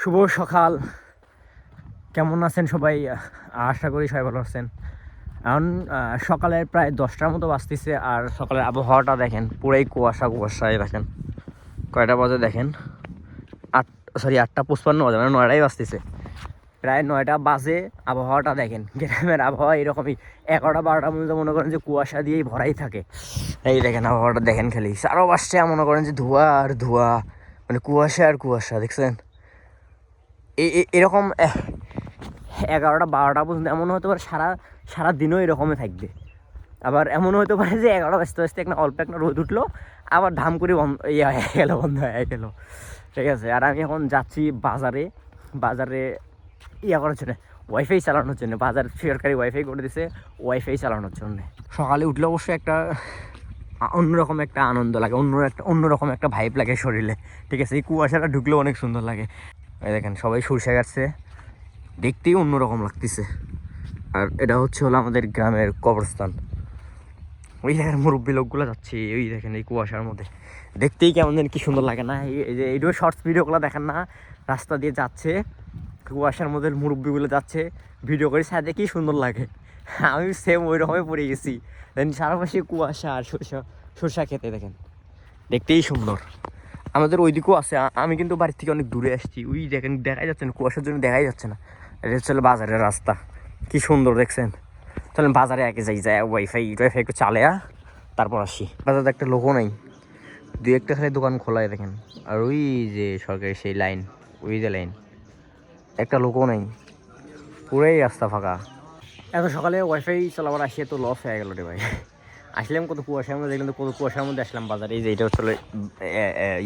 শুভ সকাল। কেমন আছেন সবাই? আশা করি সবাই ভালো আছেন। এখন সকালের প্রায় দশটার মতো বাজতেছে আর সকালের আবহাওয়াটা দেখেন, পুরাই কুয়াশা কুয়াশায় দেখেন। কয়টা বাজে দেখেন? আট সরি আটটা পঁচপান্ন বাজে মানে নয়টাই বাজতেছে। প্রায় নয়টা বাজে আবহাওয়াটা দেখেন। গ্রামের আবহাওয়া এরকমই। এগারোটা, বারোটা পর্যন্ত মনে করেন যে কুয়াশা দিয়েই ভরাই থাকে। এই দেখেন আবহাওয়াটা দেখেন খালি। চারো পাশে মনে করেন যে ধোঁয়া আর ধোঁয়া। মানে কুয়াশা আর কুয়াশা, দেখছেন? এরকম এগারোটা, বারোটা পর্যন্ত এমন হতে পারে, সারা সারা দিনও এরকমই থাকবে। আবার এমন হতে পারে যে এগারোটা বাজতে বাজতে একটা অল্প একটা রোদ উঠল, আবার ধাম করে বন্ধ ইয়ে হয়ে গেলো, বন্ধ হয়ে গেলো। ঠিক আছে, আর আমি এখন যাচ্ছি বাজারে বাজারে ইয়ে করার জন্য ওয়াইফাই চালানোর জন্য, বাজার সরকারি ওয়াইফাই করে দিছে ওয়াইফাই চালানোর জন্য। সকালে উঠলে অবশ্যই একটা অন্যরকম একটা আনন্দ লাগে অন্য একটা, অন্যরকম একটা ভাইব লাগে শরীরে। ঠিক আছে, এই কুয়াশাটা ঢুকলেও অনেক সুন্দর লাগে। এই দেখেন, সবাই সরষে কাটছে দেখতেই অন্যরকম লাগতেছে। আর এটা হচ্ছে হলো আমাদের গ্রামের কবরস্থান। ওই দেখেন, মুরব্বী লোকগুলো যাচ্ছে। ওই দেখেন, এই কুয়াশার মধ্যে। দেখতেই কেমন যেন কি সুন্দর লাগে না। এই যে এইটাও শর্টস ভিডিওগুলো দেখেন না। রাস্তা দিয়ে যাচ্ছে। কুয়াশার মধ্যে মুরব্বীগুলো যাচ্ছে। ভিডিও করে সাথে কি সুন্দর লাগে। আমি সেম ওই রকমই পড়ে গেছি। দেন সারাপাশে কুয়াশা আর সরষা সরষা খেতে দেখেন। দেখতেই সুন্দর। আমাদের ওইদিকেও আছে আমি কিন্তু বাড়ির থেকে অনেক দূরে আসছি। ওই দেখেন, দেখাই যাচ্ছে না, কুয়াশার জন্য দেখাই যাচ্ছে না। এটা হচ্ছে বাজারের রাস্তা। কি সুন্দর দেখছেন? চলেন বাজারে আগে যাই যায় ওয়াইফাই ওয়াইফাই একটু চালে তারপর আসি। বাজারে একটা লোকও নাই। দুই একটা খালি দোকান খোলাই দেখেন। আর ওই যে সরকারি সেই লাইন, ওই যে লাইন। একটা লোকও নেই। পুরাই রাস্তা ফাঁকা। এত সকালে ওয়াইফাই চালাবার আসিয়ে তো লস হয়ে গেল রে ভাই। আসলাম কত কুয়াশার মধ্যে, দেখলাম তো কত কুয়াশার মধ্যে আসলাম বাজার। এই যে এটা হচ্ছে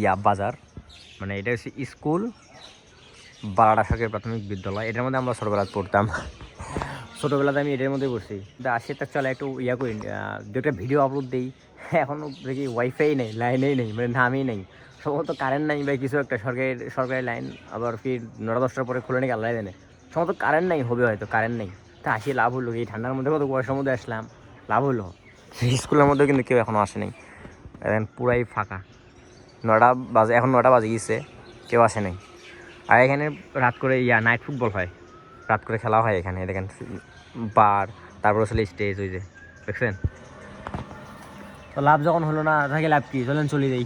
ইয়া বাজার। মানে এটা হচ্ছে স্কুল বারাডা সরকারি প্রাথমিক বিদ্যালয়। এটার মধ্যে আমরা ছোটোবেলা পড়তাম। ছোটোবেলাতে আমি এটার মধ্যে পড়ছি। তা আসে তার চলে একটু ইয়া করি দুটা ভিডিও আপলোড দিই। এখনও দেখি ওয়াইফাই নেই লাইনেই নেই মানে নামই নেই। সম্ভবত কারেন্ট নাই বা কিছু একটা, সরকারি সরকারি লাইন আবার ফির নটা দশটার পরে খুলে নাকি আল্লাহ জানে। সম্ভবত কারেন্ট নাই, হবে হয়তো কারেন্ট নেই। তা আসি লাভ হলো, এই ঠান্ডার মধ্যে কত কুয়াশার মধ্যে আসলাম, লাভ হলো। স্কুলের মধ্যেও কিন্তু কেউ এখনও আসে নাই এখন পুরাই ফাঁকা। নটা বাজে, এখন নটা বাজে গিয়েছে, কেউ আসে নাই। আর এখানে রাত করে, ইয়া নাইট ফুটবল হয়। রাত করে খেলা হয় এখানে, দেখেন, বার, তারপর আসলে স্টেজ ওই যে, দেখছেন? তো লাভ যখন হলো না, থাকে লাভ কি? চলেন, চলে যাই।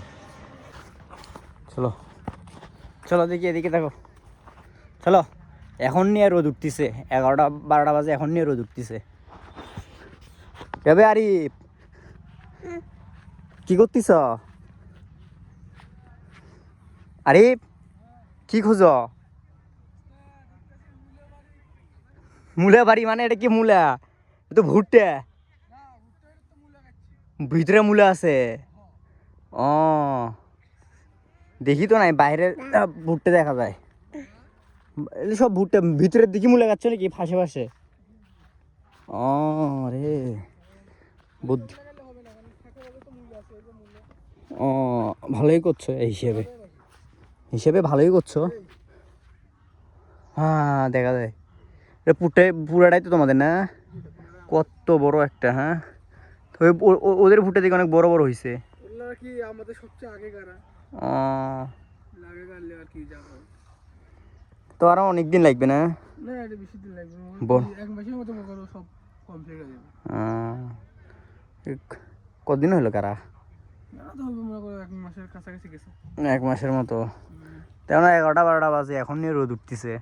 চলো। চলো, দেখি এদিকে দেখো। চলো, এখন নিয়ে রোদ উঠতেছে। এগারোটা, বারোটা বাজে, এখন নিয়ে রোদ উঠতেছে। এবে আরিফ! কি করতিস আরে, কি খোঁজ? মূলা বাড়ি মানে এটা কি মূলা? তো ভুট্টা। ভিতরে মূলা আছে। ও, দেখি তো নাই, বাইরে ভুট্টা দেখা যায়। সব ভুট্টা ভিতরের দিকে মূলা গাছ নাকি ফাঁসে ফাঁসে। ও, রে, বুদ্ধি। ও ভালোই করছ এই হিসেবে। হিসেবে ভালোই করছ? হ্যাঁ দেখা যায়। এটা পুটে পুরাটাই তো তোমাদের না? কত বড় একটা হ্যাঁ? তো ও- ও- ওদের ভুট্টা দিকে অনেক বড় বড় হয়েছে কি আমাদের সবচেয়ে আগে কি যাব তো আরও অনেক দিন লাগবে না? না এটা বেশি দিন লাগবে। না। বল। এক মাসের মতো করো সব কমপ্লিট হয়ে যাবে। আহ, এক- কদিন হলো কারা না তো হবে মনে করো এক মাসের কাছাকাছি গেছে? এক মাসের মতো। তেমন এগারোটা বারোটা বাজে এখন নিয়ে রোদ উঠতেছে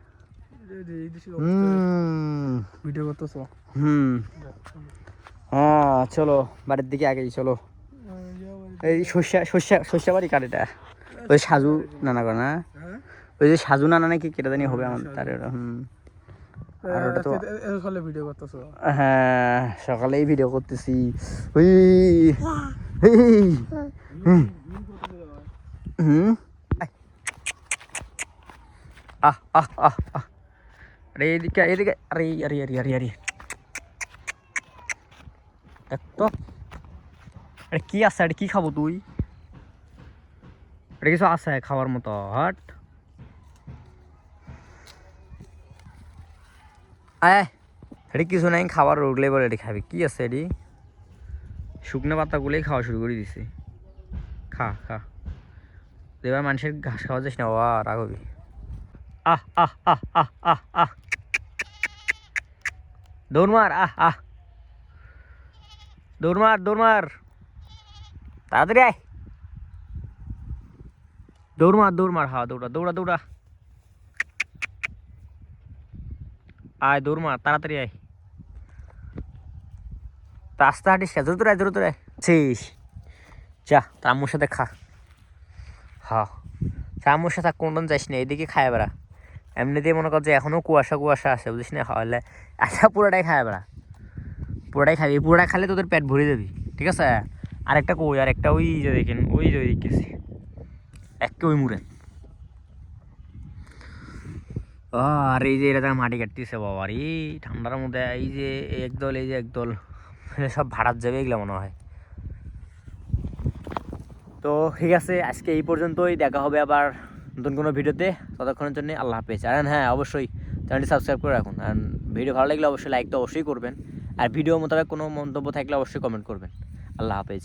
ভিডিও করতেছো? হুম। হ্যাঁ চলো বাড়ির দিকে আগেই চলো। এই শস্যা শস্যা শস্যা বাড়ি কার এটা? ওই সাজু নানা কর না? হ্যাঁ? ওই যে সাজু নানা নাকি কেটে জানি হবে আমার তার হুম। আর ওটা তো এখানে ভিডিও করতেছো? হ্যাঁ সকালেই ভিডিও করতেছি। ওই এই, হুম হুম আহ আহ আহ আহ আরে এদিকে এদিকে আরে আরে আরে আরে আরে দেখ তো আরে কি আছে আরে কি খাব তুই এটা কিছু আছে খাওয়ার মতো হট আয় এটি কিছু নাই খাবার রোগলে বলে এটি খাবি কি আছে এটি শুকনো পাতাগুলোই খাওয়া শুরু করে দিছে। খা খা। এবার মানুষের ঘাস খাওয়া যাস না। বাবা রাগ আহ আহ আহ আহ আহ আহ। দৌড় মার, আহ আহ। দৌড় মার দৌড় মার। তাড়াতাড়ি আয়। দৌড় মার দৌড় মার। হা, দৌড়া দৌড়া দৌড়া। আয়, দৌড় মার, তাড়াতাড়ি আয়। রাস্তা হাঁটিস না দ্রুত আয় শেষ যা তার আম্মুর সাথে খা। হ্যাঁ আম্মুর সাথে কোনদিন যাইস না এদিকে খায় বেড়া। এমনিতেই মনে কর যে এখনও কুয়াশা কুয়াশা আছে, বুঝিস না, হলে আচ্ছা পুরোটাই খায় বেড়া। পুরোটাই খাবি, পুরোটাই খালে তোদের পেট ভরে যাবি, ঠিক আছে? আরেকটা কই আর একটা ওই যে দেখেন, ওই যে ওই গেছে। একটা ওই মুড়ে। আর, এই যে এটা মাটি কাটতেছে বাবা এই ঠান্ডার মধ্যে, এই যে একদল, এই যে একদল। সব ভাড়ার যাবে এগুলো মনে হয়। তো ঠিক আছে, আজকে এই পর্যন্তই। দেখা হবে আবার নতুন কোনো ভিডিওতে। ততক্ষণের জন্য আল্লাহ হাফেজ। আর হ্যাঁ অবশ্যই চ্যানেলটি সাবস্ক্রাইব করে রাখুন। আর ভিডিও ভালো লাগলে অবশ্যই লাইক তো অবশ্যই করবেন। আর ভিডিও মোতাবেক কোনো মন্তব্য থাকলে অবশ্যই কমেন্ট করবেন। আল্লাহ হাফেজ।